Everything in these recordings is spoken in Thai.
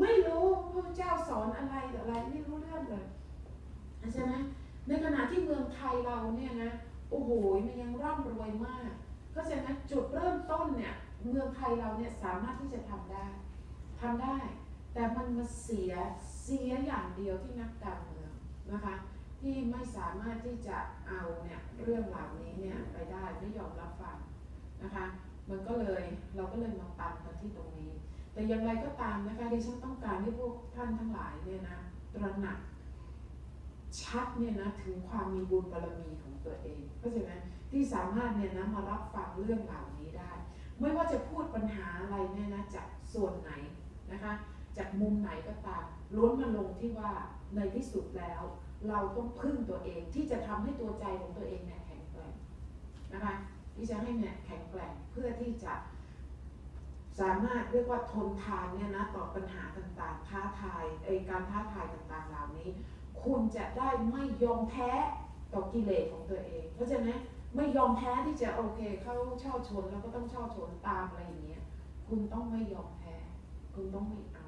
ไม่รู้พระเจ้าสอนอะไรอะไรไม่รู้เรื่องเลยใช่ไหมในขณะที่เมืองไทยเราเนี่ยนะโอ้โหมันยังร่ำรวยมากเข้าใจไหมจุดเริ่มต้นเนี่ยเมืองไทยเราเนี่ยสามารถที่จะทำได้ทำได้ แต่มันมาเสียเสียอย่างเดียวที่นักการเมืองนะคะที่ไม่สามารถที่จะเอาเนี่ยเรื่องเหล่านี้เนี่ยไปได้ไม่ยอมรับฟังนะคะ มันก็เลยเราก็เลยมาตันกันที่ตรงนี้ แต่อย่างไรก็ตามนะคะดิฉันต้องการให้พวกท่านทั้งหลายเนี่ยนะตระหนักชัดเนี่ยนะถึงความมีบุญบารมีของตัวเองเข้าใจไหมที่สามารถเนี่ยนะมารับฟังเรื่องเหล่านี้ได้ ไม่ว่าจะพูดปัญหาอะไรเนี่ยนะจากส่วนไหนนะคะจากมุมไหนก็ตามล้วนมาลงที่ว่าในที่สุดแล้ว เราต้องพึ่งตัวเองที่จะทำให้ตัวใจของตัวเองเนี่ยแข็งแกร่งนะคะที่จะให้เนี่ยแข็งแกร่งเพื่อที่จะ สามารถเรียกว่าทนทานเนี่ยนะต่อปัญหาต่างๆท้าทายไอการท้าทายต่างๆเหล่านี้ คุณจะได้ไม่ยอมแพ้ต่อกิเลสของตัวเอง เพราะฉะนั้นไม่ยอมแพ้ที่จะโอเคเข้าช่อชนแล้วก็ต้องช่อชนตามอะไรอย่างเงี้ยคุณต้องไม่ยอมแพ้ คุณต้องไม่เอา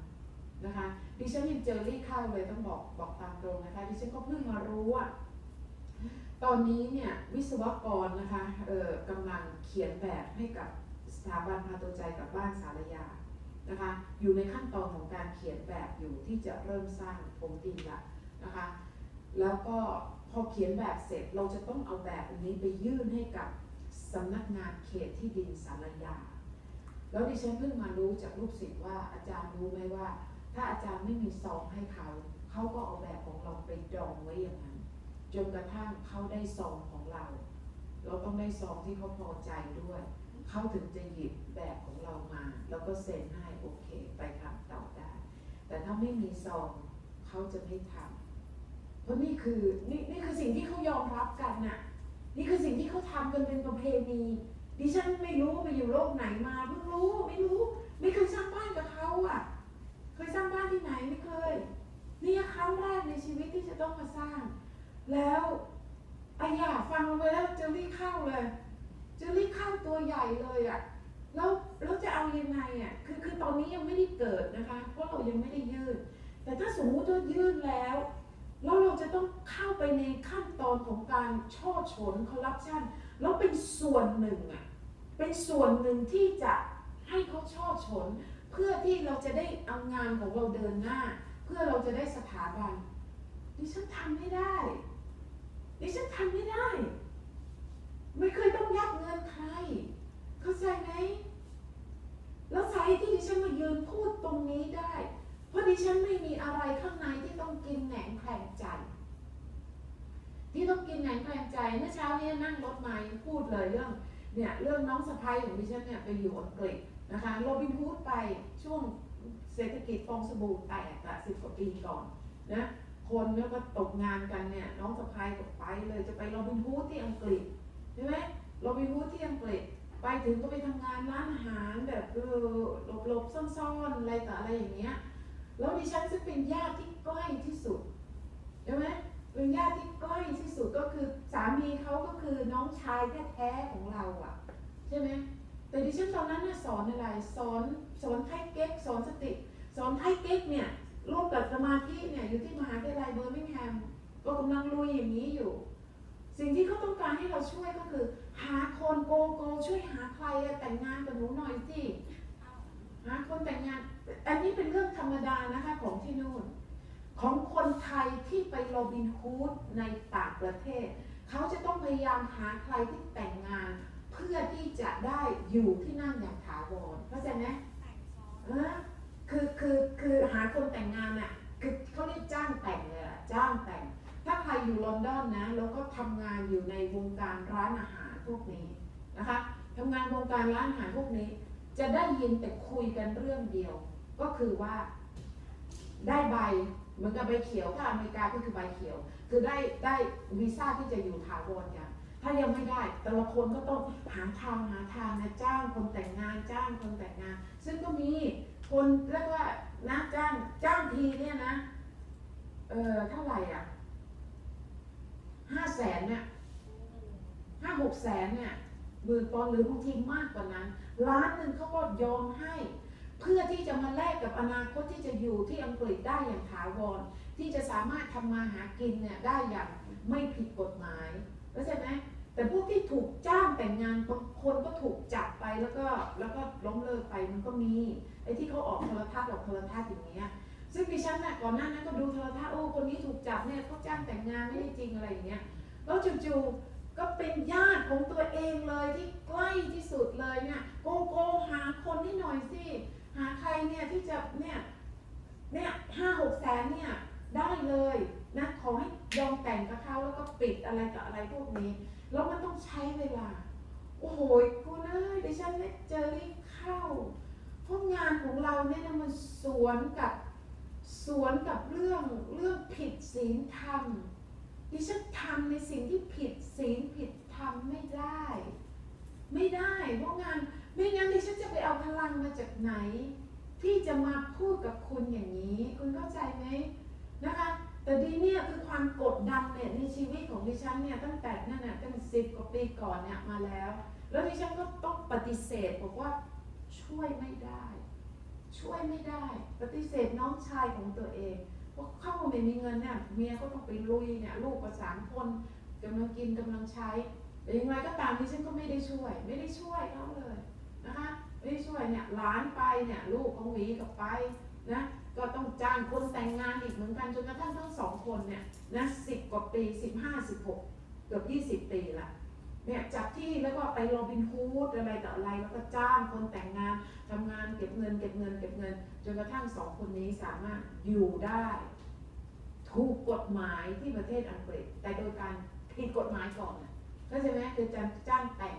นะคะดิฉันยังเจอรี่ข้าวเลยต้องบอกบอกตามตรงนะคะดิฉันก็เพิ่งมารู้ว่าตอนนี้เนี่ยวิศวกรนะคะเออกำลังเขียนแบบให้กับ สถาบันพาตัวใจกับบ้านสารยานะคะ อยู่ในขั้นตอนของการเขียนแบบอยู่ที่จะเริ่มสร้างผมดีละนะคะ แล้วก็พอเขียนแบบเสร็จเราจะต้องเอาแบบอันนี้ไปยื่นให้กับสำนักงานเขตที่ดินสารยา แล้วดิฉันเพิ่งมารู้จากลูกศิษย์ว่าอาจารย์รู้ไหมว่า ถ้าอาจารย์ไม่มีซองให้เขาเขาก็เอาแบบของเราไปดองไว้อย่างนั้น จนกระทั่งเขาได้ซองของเรา เราต้องได้ซองที่เขาพอใจด้วย เขาถึงจะหยิบแบบของเรามา แล้วก็เซ็นให้โอเค ไปทำต่อได้ แต่ถ้าไม่มีซองเขาจะไม่ทำเพราะนี่คือนี่นี่คือสิ่งที่เขายอมรับกันน่ะ นี่คือสิ่งที่เขาทำกันเป็นประเพณีดิฉันไม่รู้ไปอยู่โลกไหนมาเพิ่งรู้ไม่รู้ ไม่เคยสร้างบ้านกับเขาอะ เคยสร้างบ้านที่ไหนไม่เคยนี่ครั้งแรกในชีวิตที่จะต้องมาสร้าง แล้วไอ้ยาฟังไปแล้วจอรี่เข้าเลย จอรี่เข้าตัวใหญ่เลยอะแล้วแล้วจะเอายังไงอะคือคือตอนนี้ยังไม่ได้เกิดนะคะ เพราะเรายังไม่ได้ยื่น แต่ถ้าสมมุติว่ายื่นแล้วแล้วเราจะต้องเข้าไปในขั้นตอนของการช่อฉนคอร์รัปชันแล้วเป็นส่วนหนึ่งอะเป็นส่วนหนึ่งที่จะให้เขาช่อฉน เพื่อที่เราจะได้เอางานของเราเดินหน้า เพื่อเราจะได้สถาบันดิฉันทำไม่ได้ดิฉันทำไม่ได้ ไม่เคยต้องยักเงินใคร เข้า ใจไหมแล้วสาเหตุที่ดิฉันมายืนพูดตรงนี้ได้ เพราะดิฉันไม่มีอะไรข้างในที่ต้องกินแหนงแคลงใจ ที่ต้องกินแหนงแคลงใจเมื่อเช้านี้นั่งรถมายพูดเลยเรื่องเนี่ยเรื่องน้องสะพ้ายของดิฉันเนี่ยไปอยู่อังกฤษนะคะโรบินฮูดไปช่วงเศรษฐกิจฟองสบู่แตกอะสิบกว่าปีก่อนนะคนเนี่ยก็ตกงานกันเนี่ยน้องสะพ้ายก็ไปเลยจะไปโรบินฮูดที่อังกฤษใช่ไหมโรบินฮูดที่อังกฤษ ไปถึงก็ไปทำงานร้านอาหารแบบหลบๆซ่อนๆอะไรต่ออะไรอย่างเงี้ยแล้วดิฉันซึ่งเป็นญาติที่ใกล้ที่สุดใช่ไหมเป็นญาติที่ใกล้ที่สุดก็คือสามีเขาก็คือน้องชายแท้ๆของเราอะใช่ไหมแต่ดิฉันตอนนั้นน่ะสอนอะไรสอนสอนไทยเก๊กสอนสติ สอนไทยเก๊กเนี่ยร่วมกับสมาธิเนี่ยอยู่ที่มหาวิทยาลัยเบอร์มิงแฮมก็กำลังลุยอย่างนี้อยู่ สิ่งที่เขาต้องการให้เราช่วยก็คือ หาคนโกโก้ช่วยหาใครอะแต่งงานกับหนูหน่อยสิหาคนแต่งงาน อันนี้เป็นเรื่องธรรมดานะคะของที่นู่น ของคนไทยที่ไปโรบินฮูดในต่างประเทศ เขาจะต้องพยายามหาใครที่แต่งงาน เพื่อที่จะได้อยู่ที่นั่นอย่างถาวรเข้าใจไหมเออคือคือคือหาคนแต่งงานอะคือเขาเรียกจ้างแต่งเลยอะจ้างแต่ง ถ้าใครอยู่ลอนดอนนะแล้ว ก็ทำงานอยู่ในวงการร้านอาหารพวกนี้นะคะทำงานวงการร้านอาหารพวกนี้ จะได้ยินแต่คุยกันเรื่องเดียว ก็คือว่าได้ใบเหมือนกับใบเขียวถ้าอเมริกาก็คือใบเขียว คือได้ได้วีซ่าที่จะอยู่ถาวรอย่างถ้ายังไม่ได้ แต่ละคนก็ต้องหาทางหาทางนะจ้างคนแต่งงานจ้างคนแต่งงาน ซึ่งก็มีคนเรียกว่านะจ้างจ้างทีเนี่ยนะเออเท่าไหร่อะ ห้าแสนเนี่ยห้าหกแสนเนี่ยหมื่นปอนหรือบางทีมากกว่านั้นล้านหนึ่งเขาก็ยอมให้ เพื่อที่จะมาแลกกับอนาคตที่จะอยู่ที่อังกฤษได้อย่างถาวร ที่จะสามารถทำมาหากินเนี่ยได้อย่างไม่ผิดกฎหมายเข้าใจไหมแต่พวกที่ถูกจ้างแต่งงานบางคนก็ถูกจับไปแล้วก็แล้วก็ล้มเลิกไปมันก็มี เนี่ยเขาจ้างแต่งงานไม่ได้จริงอะไรอย่างเงี้ยแล้วจู่ๆก็เป็นญาติของตัวเองเลยที่ใกล้ที่สุดเลยเนี่ยโกโกหาคนนี่หน่อยสิหาใครเนี่ยที่จะเนี่ยเนี่ยห้าหกแสนเนี่ยได้เลยนะขอให้ยอมแต่งกับเขาแล้วก็ปิดอะไรกับอะไรพวกนี้ แล้วมันต้องใช้เวลา โอ้โหคุณเอ้ยดิฉันเนี่ยเจอรี่เข้าเพราะงานของเราเนี่ยนะมันสวนกับ สวนกับเรื่องเรื่องผิดศีลธรรมดิฉันทำในสิ่งที่ผิดศีลผิดธรรมไม่ได้ ไม่ได้เพราะงานไม่งั้นดิฉันจะไปเอาพลังมาจากไหน ที่จะมาพูดกับคุณอย่างนี้ คุณเข้าใจไหมนะคะ แต่ดีเนี่ยคือความกดดันเนี่ยในชีวิตของดิฉันเนี่ยตั้งแต่นั่นน่ะตั้งสิบกว่าปีก่อนเนี่ยมาแล้ว แล้วดิฉันก็ต้องปฏิเสธบอกว่าช่วยไม่ได้ ช่วยไม่ได้ ปฏิเสธน้องชายของตัวเองเพราเข้าไม่มีเงินเนี่ยเมียก็ต้องไปลุยเนี่ยลูกก็สามคนกำลังกินกำลังใช้แต่อย่างไรก็ตามดิฉันก็ไม่ได้ช่วย ไม่ได้ช่วยเขาเลยนะคะไม่ได้ช่วยเนี่ยหลานไปเนี่ยลูกของหวีกับไปนะก็ต้องจ้างคนแต่งงานอีกเหมือนกันจนกระทั่งทั้งสองคนเนี่ยนะสิบกว่าปีสิบห้าสิบหกเกือบยี่สิบปีละ เนี่ยจากที่แล้วก็ไปโรบินฮูดอะไรต่ออะไรแล้วก็จ้างคนแต่งงานทำงานเก็บเงินเก็บเงินเก็บเงินจนกระทั่งสองคนนี้สามารถอยู่ได้ ถูกกฎหมายที่ประเทศอังกฤษ แต่โดยการผิดกฎหมายก่อนเข้าใจไหมคือจ,จ้างแต่ง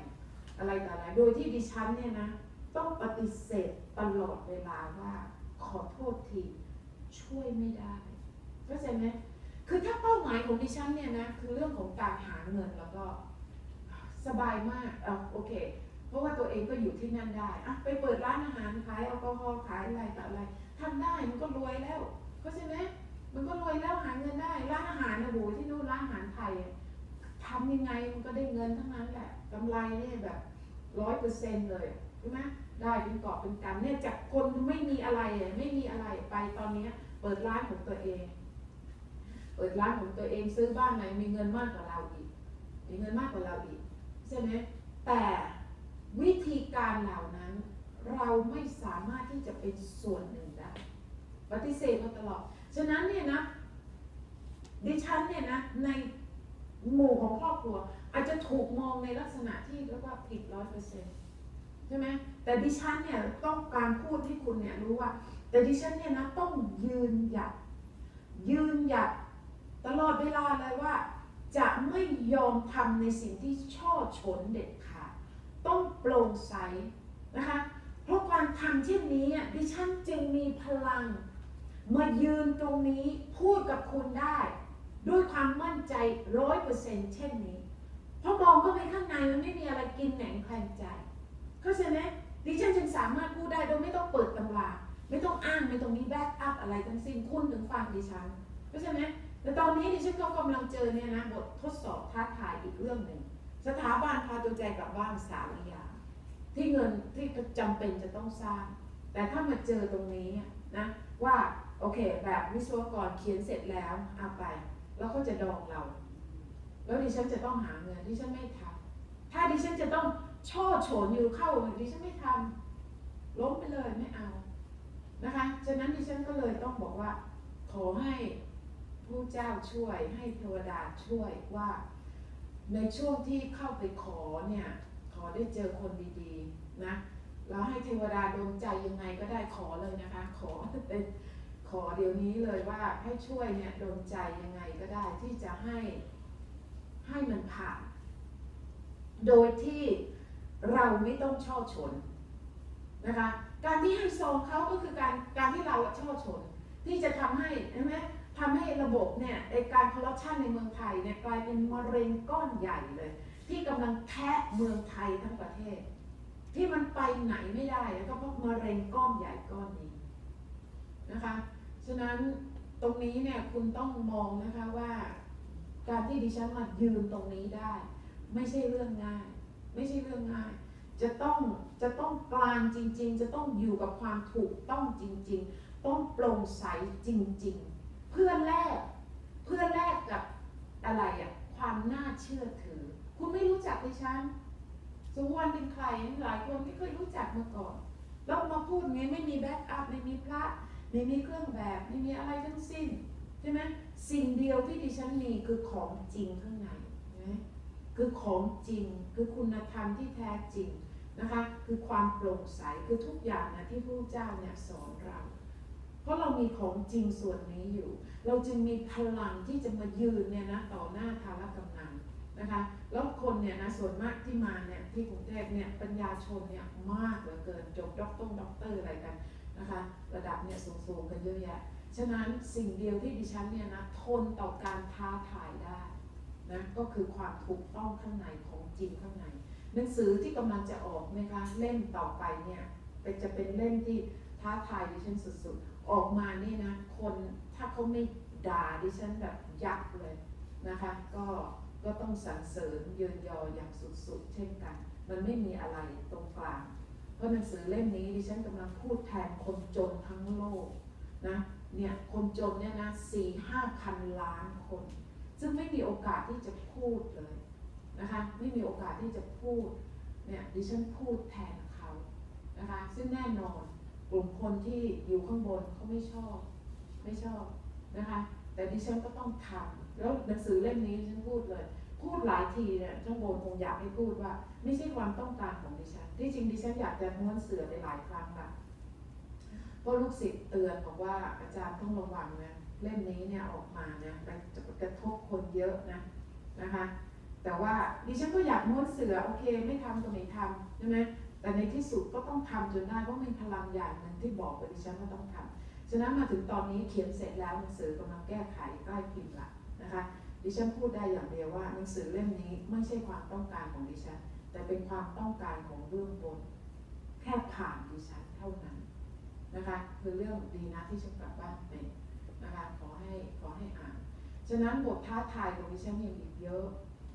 อะไรต่ออะไร โดยที่ดิฉันเนี่ยนะ ต้องปฏิเสธตลอดเวลาว่าขอโทษทีช่วยไม่ได้เข้าใจไหมคือถ้าเป้าหมายของดิฉันเนี่ยนะคือเรื่องของการหาเงินแล้วก็ สบายมากเอาโอเค เพราะว่าตัวเองก็อยู่ที่นั่นได้อะไปเปิดร้านอาหารขายแอลกอฮอล์ขายอะไรต่ออะไรทำได้มันก็รวยแล้วเข้าใจไหมมันก็รวยแล้วหาเงินได้ร้านอาหารนะโหที่นู่นร้านอาหารไทยทำยังไงมันก็ได้เงินทั้งนั้นแหละกำไรเนี่ยแบบร้อยเปอร์เซ็นต์เลยใช่ไหมได้เป็นเกาะเป็นกำเนี่ยจากคนไม่มีอะไรไม่มีอะไรไปตอนเนี้ยเปิดร้านของตัวเอง เปิดร้านของตัวเองซื้อบ้านไหนมีเงินมากกว่าเราอีก มีเงินมากกว่าเราอีก ช่ไหมแต่วิธีการเหล่านั้น เราไม่สามารถที่จะเป็นส่วนหนึ่งได้ปฏิเสธมาตลอด ฉะนั้นเนี่ยนะดิฉันเนี่ยนะในหมู่ของครอบครัว อาจจะถูกมองในลักษณะที่เรียกว่าผิดร้อยเปอร์เซ็นต์ใช่ไหมแต่ดิฉันเนี่ยต้องการพูดให้คุณเนี่ยรู้ว่า แต่ดิฉันเนี่ยนะต้องยืนหยัดยืนหยัดตลอดเวลาเลยว่า จะไม่ยอมทำในสิ่งที่ช่อฉนเด็ดขาดต้องโปร่งใสนะคะเพราะการทำเช่นนี้ดิฉันจึงมีพลัง มายืนตรงนี้พูดกับคุณได้ ด้วยความมั่นใจร้อยเปอร์เซ็นต์เช่นนี้ เพราะมองเข้าไปข้างในมันไม่มีอะไรกินแหนงแคลงใจ เข้าใจไหมดิฉันจึงสามารถพูดได้โดยไม่ต้องเปิดตำราไม่ต้องอ้างไม่ต้องมีแบ็กอัพอะไรทั้งสิ้นคุณถึงฟังดิฉันเข้าใจไหม แต่ตอนนี้ดิฉันก็กำลังเจอเนี่ยนะบททดสอบท้าทายอีกเรื่องหนึ่งสถาบันพาตัวใจกลับบ้านสารยาที่เงินที่จำเป็นจะต้องสร้าง แต่ถ้ามาเจอตรงนี้นะว่าโอเค แบบวิศวกรเขียนเสร็จแล้วเอาไป แล้วก็จะดองเรา แล้วดิฉันจะต้องหาเงินดิฉันไม่ทำถ้าดิฉันจะต้องช่อโฉนอยู่เข้าดิฉันไม่ทำล้มไปเลยไม่เอานะคะฉะนั้นดิฉันก็เลยต้องบอกว่าขอให้ ผู้เจ้าช่วยให้เทวดาช่วยว่า ในช่วงที่เข้าไปขอเนี่ยขอได้เจอคนดีๆนะแล้วให้เทวดาดลใจยังไงก็ได้ขอเลยนะคะ ขอเป็นขอเดี๋ยวนี้เลยว่าให้ช่วยเนี่ยดลใจยังไงก็ได้ที่จะให้ให้มันผ่าน โดยที่เราไม่ต้องช่อฉนนะคะการที่ให้ซองเขาก็คือการการที่เราช่อฉนที่จะทำให้ใช่ไหม ทำให้ระบบเนี่ยในการคอร์รัปชันในเมืองไทยเนี่ยกลายเป็นมะเร็งก้อนใหญ่เลย ที่กำลังแทะเมืองไทยทั้งประเทศ ที่มันไปไหนไม่ได้ก็เพราะมะเร็งก้อนใหญ่ก้อนนี้นะคะฉะนั้นตรงนี้เนี่ยคุณต้องมองนะคะว่า การที่ดิฉันมายืนตรงนี้ได้ ไม่ใช่เรื่องง่าย ไม่ใช่เรื่องง่ายจจะต้องจะต้องกลางจริง ๆ จะต้องอยู่กับความถูกต้องจริง ๆ ต้องโปร่งใสจริง ๆ เพื่อแลกเพื่อแลกกับอะไรอะความน่าเชื่อถือ คุณไม่รู้จักดิฉันสุวรรณเป็นใครหลายคนไม่เคยรู้จักมาก่อนแล้วมาพูดงี้ไม่มีแบ็กอัพไม่มีพระไม่มีเครื่องแบบไม่มีอะไรทั้งสิ้นใช่ไหมสิ่งเดียวที่ดิฉันมีคือของจริงข้างในคือของจริงคือคุณธรรมที่แท้จริงนะคะ คือความโปร่งใสคือทุกอย่างนะที่พระเจ้าเนี่ยสอนเรา เพราะเรามีของจริงส่วนนี้อยู่ เราจึงมีพลังที่จะมายืนเนี่ยนะต่อหน้าทารกำนันนะคะแล้วคนเนี่ยนะส่วนมากที่มาเนี่ยที่กรุงเทพเนี่ยปัญญาชนเนี่ยมากเหลือเกินจบด็อกเตอร์ด็อกเตอร์อะไรกันนะคะระดับเนี่ยสูงๆกันเยอะแยะฉะนั้นสิ่งเดียวที่ดิฉันเนี่ยนะทนต่อการท้าทายได้นะก็คือความถูกต้องข้างในของจริงข้างใน หนังสือที่กำลังจะออกนะคะเล่มต่อไปเนี่ยจะเป็นเล่มที่ท้าทายดิฉันสุดๆ ออกมานี่นะ คนถ้าเขาไม่ด่าดิฉันแบบยับเลยนะคะ ก็ก็ต้องสรรเสริญเยินยออย่างสุดๆ เช่นกัน มันไม่มีอะไรตรงกลางเพราะหนังสือเล่มนี้ดิฉันกำลังพูดแทนคนจนทั้งโลกนะเนี่ยคนจนเนี่ยนะสี่ห้าพันล้านคน ซึ่งไม่มีโอกาสที่จะพูดเลยนะคะไม่มีโอกาสที่จะพูดเนี่ยดิฉันพูดแทนเขานะคะซึ่งแน่นอน กลุ่มคนที่อยู่ข้างบนเขาไม่ชอบ ไม่ชอบนะคะ แต่ดิฉันก็ต้องทำแล้วหนังสือเล่มนี้ดิฉันพูดเลย พูดหลายทีเนี่ยช่างโบนคงอยากให้พูดว่า ไม่ใช่ความต้องการของดิฉัน ที่จริงดิฉันอยากจะม้วนเสือไปหลายครั้งละเพราะลูกศิษย์เตือนบอกว่าอาจารย์ต้องระวังนะเล่มนี้เนี่ยออกมาเนี่ยมันจะกระทบคนเยอะนะนะคะ แต่ว่าดิฉันก็อยากม้วนเสือโอเค ไม่ทำก็ไม่ทำใช่ไหม แต่ในที่สุดก็ต้องทำจนได้เพราะมีพลังอย่างหนึ่งที่บอกกับดิฉันว่าต้องทำฉะนั้นมาถึงตอนนี้เขียนเสร็จแล้วหนังสือกำลังแก้ไขใกล้พิมพ์ละนะคะดิฉันพูดได้อย่างเดียวว่าหนังสือเล่มนี้ไม่ใช่ความต้องการของดิฉัน แต่เป็นความต้องการของเรื่องบนแค่ผ่านดิฉันเท่านั้นนะคะคือเรื่องดีนะที่ฉันกลับบ้านเป็นนะคะขอให้ขอให้อ่านฉะนั้นบทท้าทายของดิฉันยังอีกเยอะ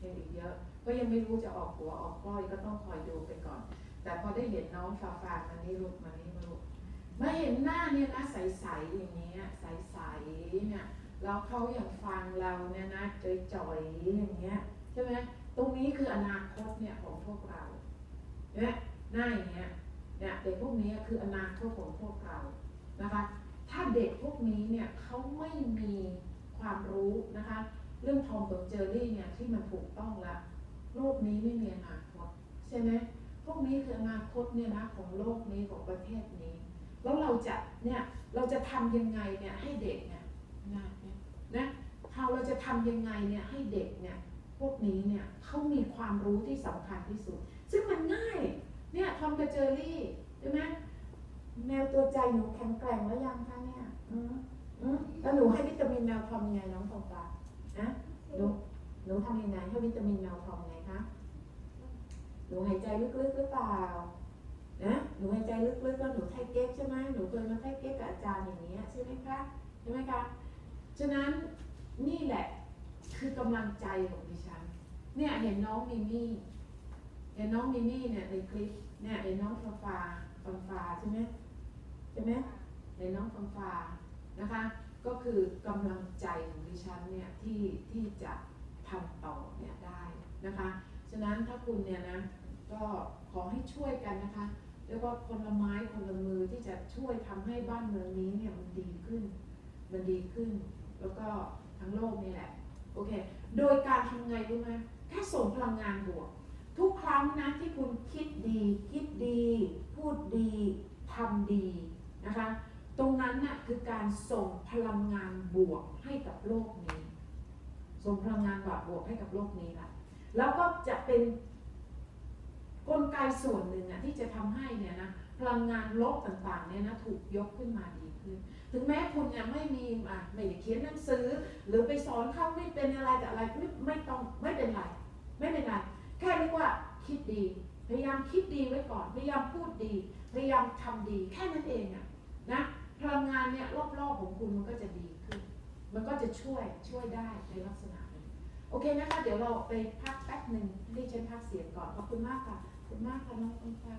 ยังอีกเยอะ ก็ยังไม่รู้จะออกหัวออกก้อยก็ต้องคอยดูไปก่อน แต่พอได้เห็นน้องฟาฟามานี่รุดมานี่มารุดมาเห็นหน้าเนี่ยนะใสๆอย่างเงี้ยใสๆเนี่ยแล้วเขาอย่างฟังเราเนี่ยนะจ่อยๆอย่างเงี้ยใช่ไหมตรงนี้คืออนาคตเนี่ยของพวกเราเนี่ยหน้าอย่างเงี้ยเนี่ยเด็กพวกนี้คืออนาคตของพวกเรานะคะ ถ้าเด็กพวกนี้เนี่ยเขาไม่มีความรู้นะคะ เรื่องทอมกับเจอรี่เนี่ยที่มันถูกต้องละโลกนี้ไม่มีอนาคตใช่ไหม พวกนี้คืออนาคตเนี่ยนะของโลกนี้ของประเทศนี้ แล้วเราจะเนี่ยเราจะทำยังไงเนี่ยให้เด็กเนี่ยนะนะเราเราจะทำยังไงเนี่ยให้เด็กเนี่ยพวกนี้เนี่ยเขามีความรู้ที่สำคัญที่สุด ซึ่งมันง่ายเนี่ยทอมกับเจอรี่ใช่ไหมแมวตัวใจหนูแข็งแกร่งแล้วยังคะเนี่ยอืมอืมแล้วหนูให้วิตามินแมวทอมยังไงน้องทองปลานะหนูหนูทำยังไงให้วิตามินแมวทอม หนูหายใจลึกๆหรือเปล่า นะ หนูหายใจลึกๆแล้วหนูไทเก๊กใช่ไหมหนูเคยมาไทเก๊กกับอาจารย์อย่างนี้ใช่ไหมคะใช่ไหมคะ ฉะนั้นนี่แหละคือกำลังใจของดิฉัน เนี่ยเห็นน้องมิมี่ เห็นน้องมิมี่เนี่ยในคลิป เนี่ยเห็นน้องฟาฟาฟังฟาใช่ไหมใช่ไหมเห็นน้องฟังฟานะคะ ก็คือกำลังใจของดิฉันเนี่ยที่ที่จะทำต่อเนี่ยได้นะคะ ฉะนั้นถ้าคุณเนี่ยนะก็ขอให้ช่วยกันนะคะเรียกว่าคนละไม้คนละมือที่จะช่วยทำให้บ้านเมืองนี้เนี่ยมันดีขึ้น มันดีขึ้น แล้วก็ทั้งโลกนี่แหละโอเค โดยการทำไงรู้ไหมแค่ส่งพลังงานบวก ทุกครั้งนะที่คุณคิดดี คิดดี พูดดีทำดีนะคะ ตรงนั้นน่ะคือการส่งพลังงานบวกให้กับโลกนี้ ส่งพลังงานบวกบวกให้กับโลกนี้ละ แล้วก็จะเป็นกลไกส่วนหนึ่งอะที่จะทำให้เนี่ยนะพลังงานลบต่างๆเนี่ยนะถูกยกขึ้นมาดีขึ้น ถึงแม้คุณยังไม่มีอะไม่ได้เขียนหนังสือ หรือไปสอนเขาไม่เป็นอะไรแต่อะไรไม่ไม่ต้องไม่เป็นไรไม่เป็นไรแค่เรียกว่าคิดดี พยายามคิดดีไว้ก่อน พยายามพูดดี พยายามทำดีแค่นั้นเองอะนะพลังงานเนี่ยรอบๆของคุณมันก็จะดีขึ้น มันก็จะช่วยช่วยได้ในลักษณะ โอเคนะคะ เดี๋ยวเราไปพักแป๊บหนึ่งให้ฉันพักเสียงก่อน ขอบคุณมากค่ะ ขอบคุณมากค่ะน้องคนฟ้า